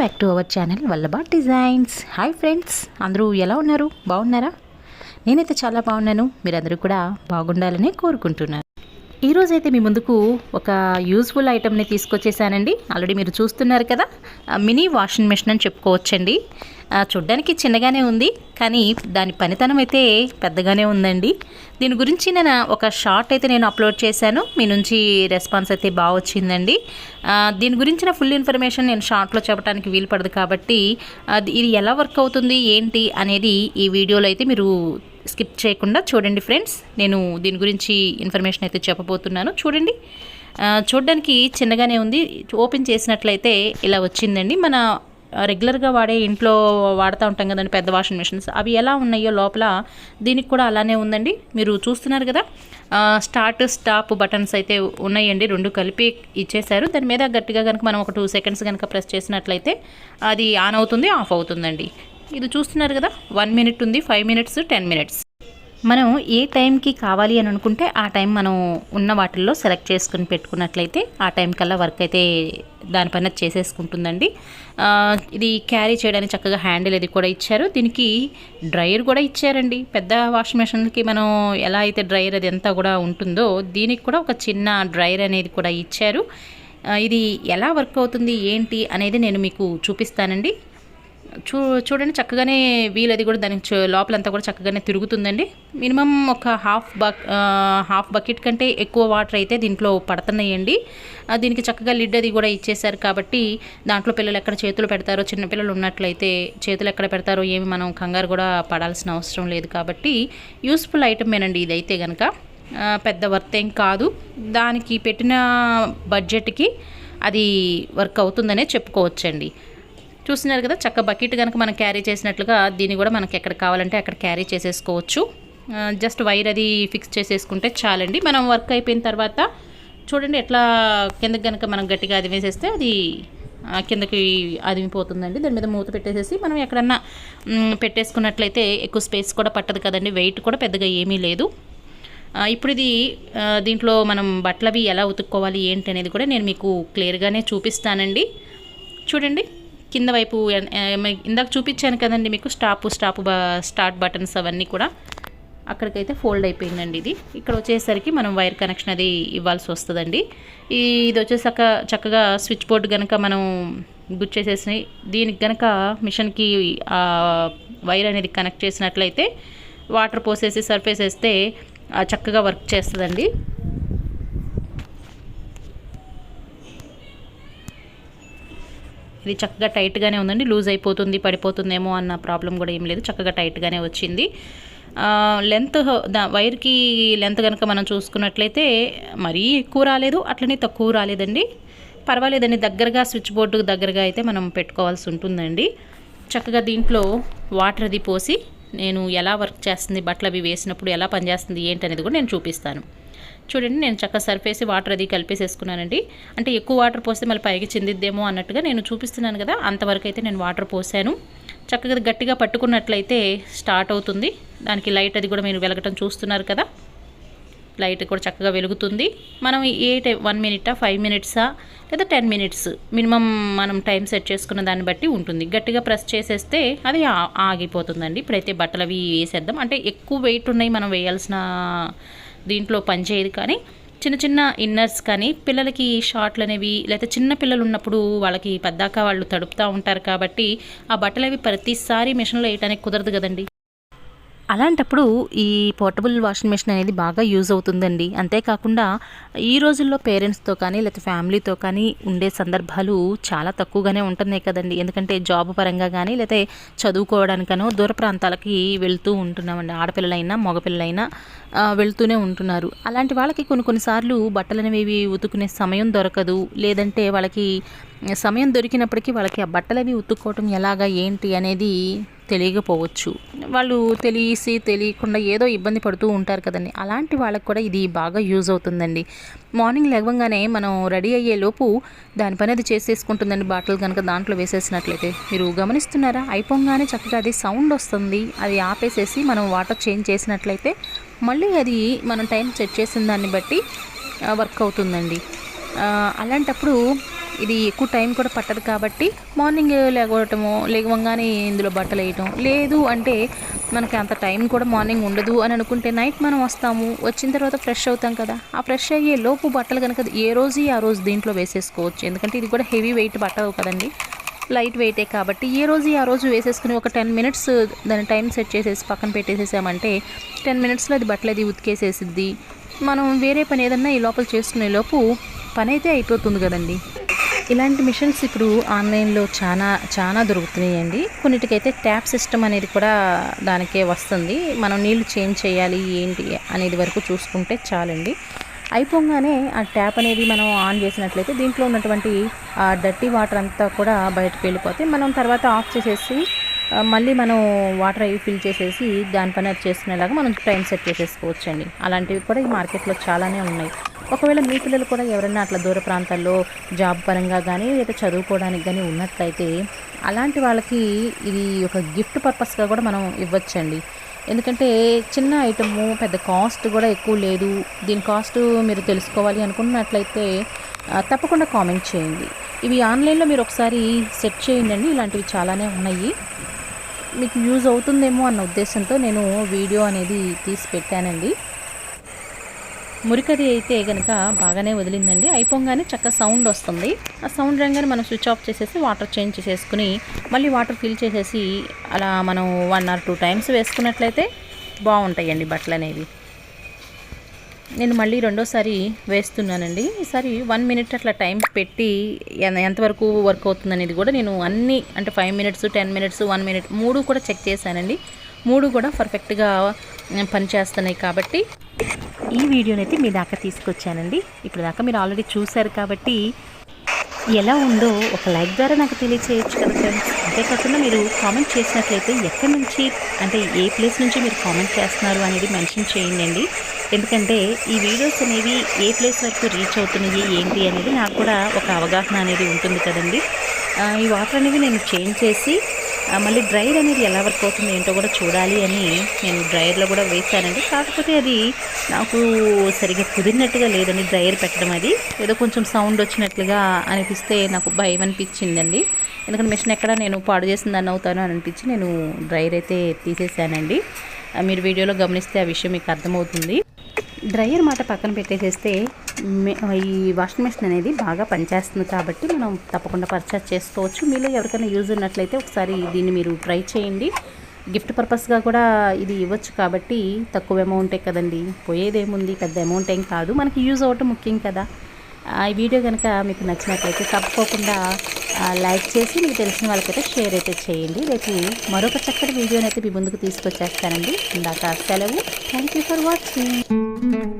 Back to our channel Vallabha designs hi friends అందరూ ఎలా ఉన్నారు? బాగున్నారా? నేనైతే చాలా బాగున్నాను. మీరందరూ కూడా బాగుండాలని కోరుకుంటున్నాను. ఈరోజు అయితే మీ ముందుకు ఒక యూస్ఫుల్ ఐటమ్ని తీసుకొచ్చేసానండి. ఆల్రెడీ మీరు చూస్తున్నారు కదా మినీ వాషింగ్ మెషిన్ అని చెప్పుకోవచ్చండి. చూడ్డానికి చిన్నగానే ఉంది కానీ దాని పనితనం అయితే పెద్దగానే ఉందండి. దీని గురించి నేను ఒక షార్ట్ అయితే నేను అప్లోడ్ చేశాను మీ నుంచి రెస్పాన్స్ అయితే బాగా వచ్చిందండి. దీని గురించిన ఫుల్ ఇన్ఫర్మేషన్ నేను షార్ట్లో చెప్పడానికి వీలు పడదు కాబట్టి అది ఇది ఎలా వర్క్ అవుతుంది ఏంటి అనేది ఈ వీడియోలో అయితే మీరు స్కిప్ చేయకుండా చూడండి ఫ్రెండ్స్. నేను దీని గురించి ఇన్ఫర్మేషన్ అయితే చెప్పబోతున్నాను. చూడండి. చూడడానికి చిన్నగానే ఉంది ఓపెన్ చేసినట్లయితే ఇలా వచ్చిందండి. మన రెగ్యులర్గా వాడే ఇంట్లో వాడుతూ ఉంటాం కదండి పెద్ద వాషింగ్ మిషన్స్ అవి ఎలా ఉన్నాయో లోపల దీనికి కూడా అలానే ఉందండి. మీరు చూస్తున్నారు కదా స్టార్ట్ స్టాప్ బటన్స్ అయితే ఉన్నాయండి. రెండు కలిపి ఇచ్చేశారు. దాని మీద గట్టిగా కనుక మనం ఒక టూ సెకండ్స్ కనుక ప్రెస్ చేసినట్లయితే అది ఆన్ అవుతుంది ఆఫ్ అవుతుందండి. ఇది చూస్తున్నారు కదా వన్ మినిట్ ఉంది ఫైవ్ మినిట్స్ టెన్ మినిట్స్ మనం ఏ టైంకి కావాలి అని అనుకుంటే ఆ టైం మనం ఉన్న వాటిల్లో సెలెక్ట్ చేసుకుని పెట్టుకున్నట్లయితే ఆ టైం కల్లా వర్క్ అయితే దానిపైన చేసేసుకుంటుందండి. ఇది క్యారీ చేయడానికి చక్కగా హ్యాండిల్ ఇది కూడా ఇచ్చారు. దీనికి డ్రైయర్ కూడా ఇచ్చారండి. పెద్ద వాషింగ్ మెషిన్కి మనం ఎలా అయితే డ్రైయర్ అది ఎంత కూడా ఉంటుందో దీనికి కూడా ఒక చిన్న డ్రైయర్ అనేది కూడా ఇచ్చారు. ఇది ఎలా వర్క్ అవుతుంది ఏంటి అనేది నేను మీకు చూపిస్తానండి. చూ చూడండి చక్కగానే వీల్ అది కూడా దానికి లోపలంతా కూడా చక్కగానే తిరుగుతుందండి. మినిమం ఒక హాఫ్ బక్ హాఫ్ బకెట్ కంటే ఎక్కువ వాటర్ అయితే దీంట్లో పడుతున్నాయండి. దీనికి చక్కగా లిడ్ అది కూడా ఇచ్చేసారు కాబట్టి దాంట్లో పిల్లలు ఎక్కడ చేతులు పెడతారో చిన్నపిల్లలు ఉన్నట్లయితే చేతులు ఎక్కడ పెడతారో ఏమి మనం కంగారు కూడా పడాల్సిన అవసరం లేదు కాబట్టి యూస్ఫుల్ ఐటమేనండి ఇదైతే కనుక పెద్ద వర్త్ ఏం కాదు. దానికి పెట్టిన బడ్జెట్కి అది వర్క్ అవుతుందనే చెప్పుకోవచ్చండి. చూస్తున్నారు కదా చక్క బకెట్ కనుక మనం క్యారీ చేసినట్లుగా దీన్ని కూడా మనకి ఎక్కడ కావాలంటే అక్కడ క్యారీ చేసేసుకోవచ్చు. జస్ట్ వైర్ అది ఫిక్స్ చేసేసుకుంటే చాలండి. మనం వర్క్ అయిపోయిన తర్వాత చూడండి ఎట్లా కిందకి కనుక మనం గట్టిగా అది వేసేస్తే అది కిందకి అదిమిపోతుందండి. దాని మీద మూత పెట్టేసేసి మనం ఎక్కడన్నా పెట్టేసుకున్నట్లయితే ఎక్కువ స్పేస్ కూడా పట్టదు కదండి. వెయిట్ కూడా పెద్దగా ఏమీ లేదు. ఇప్పుడు ఇది దీంట్లో మనం బట్టలవి ఎలా ఉతుక్కోవాలి ఏంటి అనేది కూడా నేను మీకు క్లియర్గానే చూపిస్తానండి. చూడండి. కింద వైపు ఇందాక చూపించాను కదండి మీకు స్టాప్ స్టాప్ స్టార్ట్ బటన్స్ అవన్నీ కూడా. అక్కడికైతే ఫోల్డ్ అయిపోయిందండి ఇది. ఇక్కడ వచ్చేసరికి మనం వైర్ కనెక్షన్ అది ఇవ్వాల్సి వస్తుందండి. ఈ ఇది వచ్చేసాక చక్కగా స్విచ్ బోర్డు కనుక మనం గుచ్చేసేసి దీనికి కనుక మిషన్కి వైర్ అనేది కనెక్ట్ చేసినట్లయితే వాటర్ పోసేసి సర్ఫేస్ వేస్తే చక్కగా వర్క్ చేస్తుందండి. ఇది చక్కగా టైట్గానే ఉందండి. లూజ్ అయిపోతుంది పడిపోతుందేమో అన్న ప్రాబ్లం కూడా ఏం లేదు. చక్కగా టైట్గానే వచ్చింది. లెంత్ దా వైర్కి లెంత్ కనుక మనం చూసుకున్నట్లయితే మరీ ఎక్కువ రాలేదు అట్లనే తక్కువ రాలేదండి. పర్వాలేదండి. దగ్గరగా స్విచ్ బోర్డు దగ్గరగా అయితే మనం పెట్టుకోవాల్సి ఉంటుందండి. చక్కగా దీంట్లో వాటర్ అది పోసి నేను ఎలా వర్క్ చేస్తుంది బట్టలు అవి వేసినప్పుడు ఎలా పనిచేస్తుంది ఏంటి అనేది కూడా నేను చూపిస్తాను. చూడండి నేను చక్కగా సర్ఫేసి వాటర్ అది కలిపేసేసుకున్నానండి. అంటే ఎక్కువ వాటర్ పోస్తే మళ్ళీ పైకి చెందిద్దేమో అన్నట్టుగా నేను చూపిస్తున్నాను కదా అంతవరకు అయితే నేను వాటర్ పోసాను. చక్కగా గట్టిగా పట్టుకున్నట్లయితే స్టార్ట్ అవుతుంది. దానికి లైట్ అది కూడా మీరు వెలగటం చూస్తున్నారు కదా. లైట్ కూడా చక్కగా వెలుగుతుంది. మనం ఏ టైం వన్ మినిటా ఫైవ్ మినిట్సా లేదా టెన్ మినిట్స్ మినిమం మనం టైం సెట్ చేసుకున్న దాన్ని బట్టి ఉంటుంది. గట్టిగా ప్రెస్ చేసేస్తే అది ఆగిపోతుందండి. ఇప్పుడైతే బట్టలు అవి వేసేద్దాం. అంటే ఎక్కువ వెయిట్ ఉన్నాయి మనం వేయాల్సిన దీంట్లో పని చేయదు కానీ చిన్న చిన్న ఇన్నర్స్ కానీ పిల్లలకి షార్ట్లు అనేవి లేకపోతే చిన్న పిల్లలు ఉన్నప్పుడు వాళ్ళకి పద్దాక వాళ్ళు తడుపుతూ ఉంటారు కాబట్టి ఆ బట్టలు అవి ప్రతిసారి మిషన్లో వేయడానికి కుదరదు కదండి. అలాంటప్పుడు ఈ పోర్టబుల్ వాషింగ్ మెషిన్ అనేది బాగా యూజ్ అవుతుందండి. అంతేకాకుండా ఈ రోజుల్లో పేరెంట్స్తో కానీ లేకపోతే ఫ్యామిలీతో కానీ ఉండే సందర్భాలు చాలా తక్కువగానే ఉంటున్నాయి కదండి. ఎందుకంటే జాబ్ పరంగా కానీ లేకపోతే చదువుకోవడానికనో దూర ప్రాంతాలకి వెళ్తూ ఉంటున్నామండి. ఆడపిల్లలైనా మగపిల్లలైనా వెళ్తూనే ఉంటున్నారు. అలాంటి వాళ్ళకి కొన్ని కొన్నిసార్లు బట్టలు అనేవి ఉతుకునే సమయం దొరకదు. లేదంటే వాళ్ళకి సమయం దొరికినప్పటికీ వాళ్ళకి ఆ బట్టలు అవి ఉతుక్కోవటం ఎలాగా ఏంటి అనేది తెలియకపోవచ్చు. వాళ్ళు తెలిసి తెలియకుండా ఏదో ఇబ్బంది పడుతూ ఉంటారు కదండి. అలాంటి వాళ్ళకి కూడా ఇది బాగా యూజ్ అవుతుందండి. మార్నింగ్ లేవగానే మనం రెడీ అయ్యే లోపు దాని పని అది చేసేసుకుంటుందండి బాటిల్ కనుక దాంట్లో వేసేసినట్లయితే. మీరు గమనిస్తున్నారా? అయిపోగానే చక్కగా అది సౌండ్ వస్తుంది. అది ఆపేసేసి మనం వాటర్ చేంజ్ చేసినట్లయితే మళ్ళీ అది మనం టైం సెట్ చేసిన దాన్ని బట్టి వర్క్ అవుతుందండి. అలాంటప్పుడు ఇది ఎక్కువ టైం కూడా పట్టదు కాబట్టి మార్నింగ్ లేకపోవటము లేవగానే ఇందులో బట్టలు వేయటం. లేదు అంటే మనకి అంత టైం కూడా మార్నింగ్ ఉండదు అని అనుకుంటే నైట్ మనం వస్తాము వచ్చిన తర్వాత ఫ్రెష్ అవుతాం కదా. ఆ ఫ్రెష్ అయ్యే లోపు బట్టలు కనుక ఏ రోజు ఆ రోజు దీంట్లో వేసేసుకోవచ్చు. ఎందుకంటే ఇది కూడా హెవీ వెయిట్ బట్టలు కదండి. లైట్ వెయిటే కాబట్టి ఏ రోజు ఆ రోజు వేసేసుకుని ఒక టెన్ మినిట్స్ దాని టైం సెట్ చేసేసి పక్కన పెట్టేసేసామంటే టెన్ మినిట్స్లో అది బట్టలు అది ఉతికేసేసిద్ది. మనం వేరే పని ఏదన్నా ఈ లోపల చేసుకునే లోపు పని అయితే అయిపోతుంది కదండి. ఇలాంటి మిషన్స్ ఇప్పుడు ఆన్లైన్లో చాలా చాలా దొరుకుతున్నాయండి. కొన్నిటికైతే ట్యాప్ సిస్టమ్ అనేది కూడా దానికే వస్తుంది. మనం నీళ్ళు చేంజ్ చేయాలి ఏంటి అనేది వరకు చూసుకుంటే చాలండి. అయిపోగానే ఆ ట్యాప్ అనేది మనం ఆన్ చేసినట్లయితే దీంట్లో ఉన్నటువంటి ఆ డర్టీ వాటర్ అంతా కూడా బయటకు వెళ్ళిపోతే మనం తర్వాత ఆఫ్ చేసేసి మళ్ళీ మనం వాటర్ అవి ఫిల్ చేసేసి దాని పని అది చేసుకునేలాగా మనం టైం సెట్ చేసేసుకోవచ్చండి. అలాంటివి కూడా ఈ మార్కెట్లో చాలానే ఉన్నాయి. ఒకవేళ మీ పిల్లలు కూడా ఎవరైనా అట్లా దూర ప్రాంతాల్లో జాబ్ పరంగా కానీ లేదా చదువుకోవడానికి కానీ ఉన్నట్లయితే అలాంటి వాళ్ళకి ఇది ఒక గిఫ్ట్ పర్పస్గా కూడా మనం ఇవ్వచ్చండి. ఎందుకంటే చిన్న ఐటము పెద్ద కాస్ట్ కూడా ఎక్కువ లేదు. దీని కాస్ట్ మీరు తెలుసుకోవాలి అనుకున్నట్లయితే తప్పకుండా కామెంట్ చేయండి. ఇవి ఆన్లైన్లో మీరు ఒకసారి సెట్ చేయండి ఇలాంటివి చాలానే ఉన్నాయి. మీకు యూజ్ అవుతుందేమో అన్న ఉద్దేశంతో నేను వీడియో అనేది తీసి పెట్టానండి. మురికది అయితే కనుక బాగానే వదిలిందండి. అయిపోగానే చక్క సౌండ్ వస్తుంది. ఆ సౌండ్ రంగానే మనం స్విచ్ ఆఫ్ చేసేసి వాటర్ చేంజ్ చేసేసుకుని మళ్ళీ వాటర్ ఫిల్ చేసేసి అలా మనం వన్ ఆర్ టూ టైమ్స్ వేసుకున్నట్లయితే బాగుంటాయండి బట్టలు అనేవి నేను మళ్ళీ రెండోసారి వేస్తున్నానండి. ఈసారి వన్ మినిట్ అట్లా టైం పెట్టి ఎంతవరకు వర్క్ అవుతుంది అనేది కూడా నేను అన్ని అంటే five minutes ten minutes one minute మూడు కూడా చెక్ చేశానండి. మూడు కూడా పర్ఫెక్ట్గా పనిచేస్తున్నాయి కాబట్టి. ఈ వీడియోనైతే మీ దాకా తీసుకొచ్చానండి. ఇప్పుడు దాకా మీరు ఆల్రెడీ చూశారు కాబట్టి ఎలా ఉందో ఒక లైక్ ద్వారా నాకు తెలియచేయచ్చు కదా ఫ్రెండ్స్ అంతేకాకుండా మీరు కామెంట్ చేసినట్లయితే ఎక్కడి నుంచి అంటే ఏ ప్లేస్ నుంచి మీరు కామెంట్ చేస్తున్నారు అనేది మెన్షన్ చేయండి ఎందుకంటే ఈ వీడియోస్ అనేవి ఏ ప్లేస్ వరకు రీచ్ అవుతున్నాయి ఏంటి అనేది నాకు కూడా ఒక అవగాహన అనేది ఉంటుంది కదండి. ఈ వాటర్ అనేవి నేను చేంజ్ చేసి మళ్ళీ డ్రైర్ అనేది ఎలా వర్క్ అవుతుంది ఏంటో కూడా చూడాలి అని నేను డ్రైయర్లో కూడా వేశానండి. కాకపోతే అది నాకు సరిగ్గా కుదిరినట్టుగా లేదండి డ్రైయర్ పెట్టడం అది. ఏదో కొంచెం సౌండ్ వచ్చినట్లుగా అనిపిస్తే నాకు భయం అనిపించిందండి. ఎందుకంటే మిషన్ ఎక్కడ నేను పాడు చేసిన దాన్ని అవుతాను అని అనిపించి నేను డ్రైయర్ అయితే తీసేసానండి మీరు వీడియోలో గమనిస్తే ఆ విషయం మీకు అర్థమవుతుంది. డ్రైయర్ మాట పక్కన పెట్టేసేస్తే ఈ వాషింగ్ మెషిన్ అనేది బాగా పనిచేస్తుంది కాబట్టి మనం తప్పకుండా పర్చేస్ చేసుకోవచ్చు. మీలో ఎవరికైనా యూజ్ ఉన్నట్లయితే ఒకసారి దీన్ని మీరు ట్రై చేయండి. గిఫ్ట్ పర్పస్గా కూడా ఇది ఇవ్వచ్చు కాబట్టి తక్కువ అమౌంటే కదండి. పోయేదేముంది? పెద్ద అమౌంట్ ఏం కాదు. మనకి యూజ్ అవ్వటం ముఖ్యం కదా. ఈ వీడియో కనుక మీకు నచ్చినట్లయితే తప్పకుండా లైక్ చేసి మీకు తెలిసిన వాళ్ళకైతే షేర్ అయితే చేయండి. రేపు మరొక చక్కటి వీడియోనైతే అయితే మీ ముందుకు తీసుకొచ్చేస్తానండి. ఇందాక సెలవు. Thank you for watching